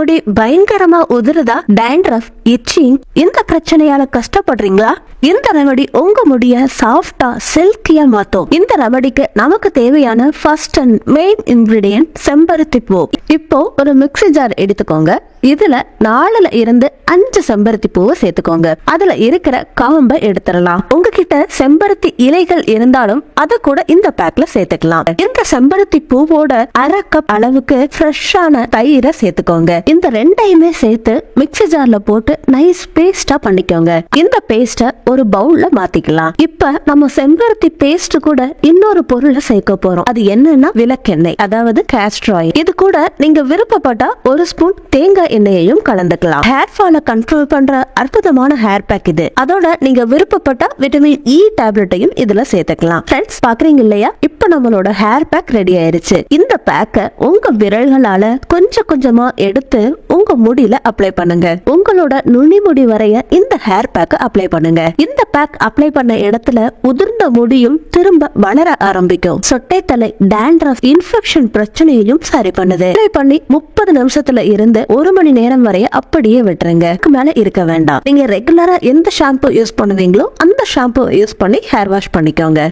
முடி பயங்கரமா உதிருதா dandruff itching இந்த பிரச்சனையால கஷ்டப்படுறீங்களா? இந்த ரெமடி உங்க முடிய சாஃப்டா சில்கியா மாத்தும். இந்த ரெமடிக்கு நமக்கு தேவையான ஃபர்ஸ்ட் அண்ட் மெயின் இன்கிரீடியன்ட் செம்பருத்தி பூ. இப்போ ஒரு மிக்ஸி ஜார் எடுத்துக்கோங்க. இதுல நாலுல இருந்து அஞ்சு செம்பருத்தி பூவை சேர்த்துக்கோங்க. அதுல இருக்கிற காம்பை எடுத்துடலாம். உங்ககிட்ட செம்பருத்தி இலைகள் இருந்தாலும் அத கூட இந்த பேக்ல சேர்த்துக்கலாம். இந்த செம்பருத்தி பூவோட அரை கப் அளவுக்கு ஃப்ரெஷ்ஷான தயிரை சேர்த்துக்கோங்க. இந்த ரெண்டையுமே சேர்த்து மிக்சி ஜார்ல போட்டு நைஸ் பேஸ்டா பண்ணிக்கோங்க. இந்த பேஸ்ட ஒரு பவுல்ல மாத்திக்கலாம். இப்ப நம்ம செம்பருத்தி பேஸ்ட் கூட இன்னொரு பொருளை சேர்க்க போறோம். அது என்னன்னா விளக்கெண்ணெய் அதாவது castor இது கூட நீங்க விருப்பப்பட்டா ஒரு ஸ்பூன் தேங்காய் எண்ணெயையும் கலந்துக்கலாம். ஹேர் ஃபாலை கண்ட்ரோல் பண்ற அற்புதமான ஹேர் பேக் இது. அதோட நீங்க விருப்பப்பட்ட விட்டமின் இ டேப்லெட்டையும் இதுல சேர்த்துக்கலாம். ஃப்ரெண்ட்ஸ் பாக்குறீங்க இல்லையா? இப்ப நம்மளோட ஹேர் பேக் ரெடி ஆயிருச்சு. இந்த பேக்க உங்க விரல்களால கொஞ்சம் கொஞ்சமா எடுத்து உங்க முடியில அப்ளை பண்ணுங்க. உங்களோட நுனி முடி வரைய இந்த ஹேர் பேக்க அப்ளை பண்ணுங்க. இந்த பேக் அப்ளை பண்ண இடத்துல உதிர்ந்த முடியும் திரும்ப வளர ஆரம்பிக்கும். சொட்டை தலை டேண்ட்ரஃப் இன்ஃபெக்ஷன் பிரச்சனையையும் சரி பண்ணுது. அப்ளை பண்ணி முப்பது நிமிஷத்துல இருந்து ஒரு மணி நேரம் வரைய அப்படியே விட்டுருங்க. அதுக்கு மேல இருக்க வேண்டாம். நீங்க ரெகுலரா எந்த ஷாம்பு யூஸ் பண்ணுவீங்களோ அந்த ஷாம்பு யூஸ் பண்ணி ஹேர் வாஷ் பண்ணிக்கோங்க.